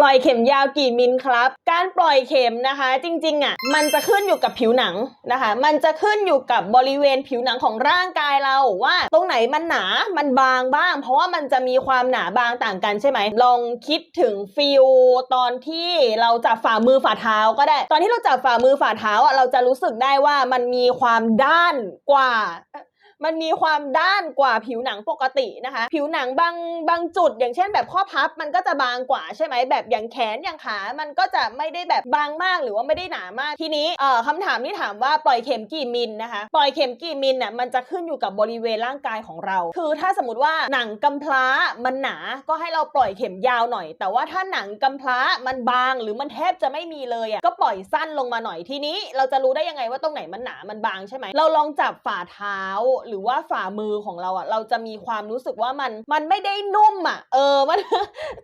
ปล่อยเข็มยาวกี่มิลครับ การปล่อยเข็มนะคะ จริงๆอะมันจะขึ้นอยู่กับผิวหนังนะคะ มันจะขึ้นอยู่กับบริเวณผิวหนังของร่างกายเราว่า ตรงไหนมันหนา มันบางบ้าง เพราะว่ามันจะมีความหนาบางต่างกันใช่ไหม ลองคิดถึงฟิลตอนที่เราจับฝ่ามือฝ่าเท้าก็ได้ ตอนที่เราจับฝ่ามือฝ่าเท้าอะเราจะรู้สึกได้ว่ามันมีความด้านกว่า มันมีความด้านกว่าผิวหนังปกตินะคะ ผิวหนังบางบางจุด อย่างเช่น แบบข้อพับมันก็จะบางกว่าใช่ไหมแบบอย่างแขนอย่างขา มันก็จะไม่ได้แบบบางมากหรือว่าไม่ได้หนามากทีนี้เอ่อคำถามที่ถามว่าปล่อยเข็มกี่มิลนะคะ ปล่อยเข็มกี่มิลน่ะมันจะขึ้นอยู่กับบริเวณร่างกายของเรา คือถ้าสมมติว่าหนังกำพร้ามันหนาก็ให้เราปล่อยเข็มยาวหน่อย แต่ว่าถ้าหนังกำพร้ามันบางหรือมันแทบจะไม่มีเลยอะก็ปล่อยสั้นลงมาหน่อยทีนี้ เราจะรู้ได้ยังไงว่าตรงไหนมันหนามันบางใช่ไหมเราลองจับฝ่าเท้าหรือว่าฝ่ามือของเราอะเราจะมีความรู้สึกว่ามันมันไม่ได้นุ่มอะเออมัน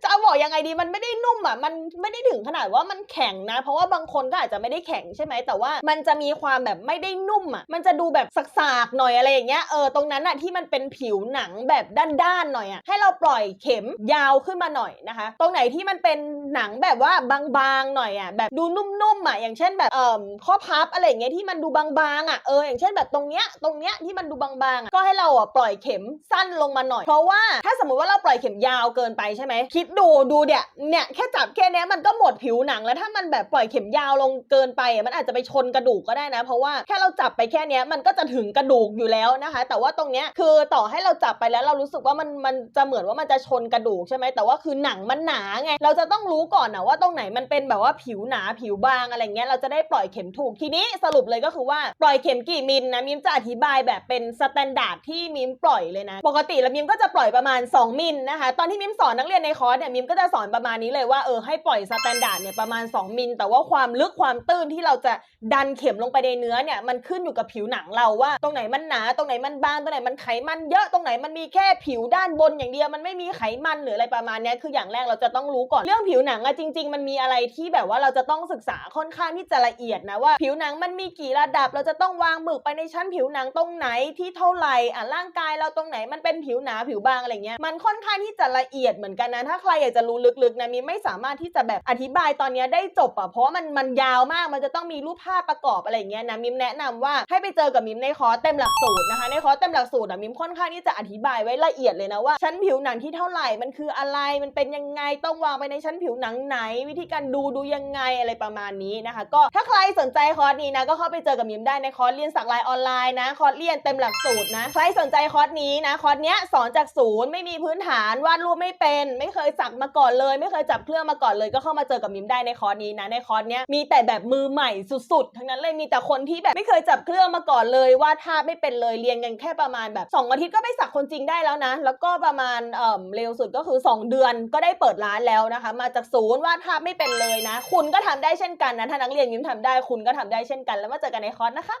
จะบอกยังไงดีมันไม่ได้นุ่มอะมันไม่ได้ถึงขนาดว่ามันแข็งนะ เพราะว่าบางคนก็อาจจะไม่ได้แข็งใช่ไหมแต่ว่ามันจะมีความแบบไม่ได้นุ่มอะมันจะดูแบบสากๆหน่อยอะไรอย่างเงี้ยเออตรงนั้นอะที่มันเป็นผิวหนังแบบด้านๆหน่อยอะให้เราปล่อยเข็มยาวขึ้นมาหน่อยนะคะ ตรงไหนที่มันเป็นหนังแบบว่าบางๆหน่อยอะแบบดูนุ่มๆอะอย่างเช่นแบบเอ่อข้อพับอะไรเงี้ยที่มันดูบางๆอะเอออย่างเช่นแบบตรงเนี้ยตรงเนี้ยที่มันดูบางๆอะก็ให้เราอะปล่อยเข็มสั้นลงมาหน่อย เพราะว่าถ้าสมมติว่าเราปล่อยเข็มยาวเกินไปใช่ไหมคิดดูดูเนี่ยเนี่ยแค่จับแค่เนี้ยมันก็หมดผิวหนังแล้วถ้ามันแบบปล่อยเข็มยาวลงเกินไปมันอาจจะไปชนกระดูกก็ได้นะ เพราะว่าแค่เราจับไปแค่เนี้ยมันก็จะถึงกระดูกอยู่แล้วนะคะ แต่ว่าตรงเนี้ยคือต่อให้เราจับไปแล้วเรารู้สึกว่ามันมันจะเหมือนว่ามันจะชนกระดูกใช่ไหมแต่ว่าคือหนังมันหนาไงเราจะต้องรู้ก่อนนะว่าตรงไหนมันเป็นแบบว่าผิวหนาผิวบางอะไรเงี้ยเราจะได้ปล่อยเข็มถูกทีนี้สรุปเลยก็คือว่าปล่อยเข็มกี่มิลนะมิมจะอธิบายแบบเป็นสแตนดาร์ดที่มิมปล่อยเลยนะ ปกติแล้วมิมก็จะปล่อยประมาณ 2 มิลนะคะ ตอนที่มิมสอนนักเรียนในคอร์สเนี่ยมิมก็จะสอนประมาณนี้เลยว่าเออให้ปล่อยสแตนดาร์ดเนี่ยประมาณ 2 มิลแต่ว่าความลึกความตื้นที่เราจะดันเข็มลงไปในเนื้อเนี่ยมันขึ้นอยู่กับผิวหนังเราว่า ตรงไหนมันหนาตรงไหนมันบางตรงไหนมันไขมันเยอะตรงไหนมันมีแค่ผิวด้านบนอย่างเดียวมันไม่มีไขมันหรืออะไรประมาณนี้คืออย่างแรกเราจะต้องรู้ก่อนเรื่องผิวหนังอะจริง ๆ มันมีอะไรที่แบบว่าเราจะต้องศึกษาค่อนข้างที่จะละเอียดนะว่า ผิวหนังมันมีกี่ระดับเราจะต้องวางหมึกไปในชั้นผิวหนังตรงไหนที่เท่าไหร่อะร่างกายเราตรงไหนมันเป็นผิวหนาผิวบางอะไรเงี้ยมันค่อนข้างที่จะละเอียดเหมือนกันนะถ้าใครอยากจะรู้ลึกๆนะมินไม่สามารถที่จะแบบอธิบายตอนนี้ได้จบอะเพราะมันมันยาวมากมันจะต้องมีรูปภาพประกอบอะไรเงี้ยนะมิมแนะนำว่าให้ไปเจอกับมิมในคอร์สเต็มหลักสูตรนะคะในคอร์สเต็มหลักสูตรอะมิมค่อนข้างที่จะอธิบายไว้ละเอียดเลยนะว่าชั้นผิวหนังที่เท่าไหร่มันคืออะไรมันเป็นยังไงต้องวางไปในชั้นผิวหนังไหน วิธีการดูดูยังไงอะไรประมาณนี้นะคะ ก็ถ้าใครสนใจคอร์สนี้นะก็เข้าไปเจอกับมิมได้ในคอร์สเรียนสักลายออนไลน์นะคอร์สเรียนเต็มหลักสูตรนะ ใครสนใจคอร์สนี้นะ คอร์สเนี้ยสอนจากศูนย์ไม่มีพื้นฐานวาดรูปไม่เป็น ไม่เคยสักมาก่อนเลย ไม่เคยจับเครื่องมาก่อนเลย ก็เข้ามาเจอกับมิมได้ในคอร์สนี้นะ ในคอร์สเนี้ยมีแต่แบบมือใหม่สุดๆ ทั้งนั้นเลยมีแต่คนที่แบบไม่เคยจับเครื่องมาก่อนเลยวาดภาพไม่เป็นเลยเรียนกันแค่ประมาณแบบสองอาทิตย์ก็ไปสักคนจริงได้แล้วนะ แล้วก็ประมาณเอ่อเร็วสุดก็คือ 2 เดือนก็ได้เปิดร้านแล้วนะคะ มาจากศูนย์วาดภาพไม่เป็นเลยนะ คุณก็ทำได้เช่นกันนะถ้านักเรียนมิมทำได้คุณก็ทำได้เช่นกันแล้วมาเจอกันในคอร์สนะคะ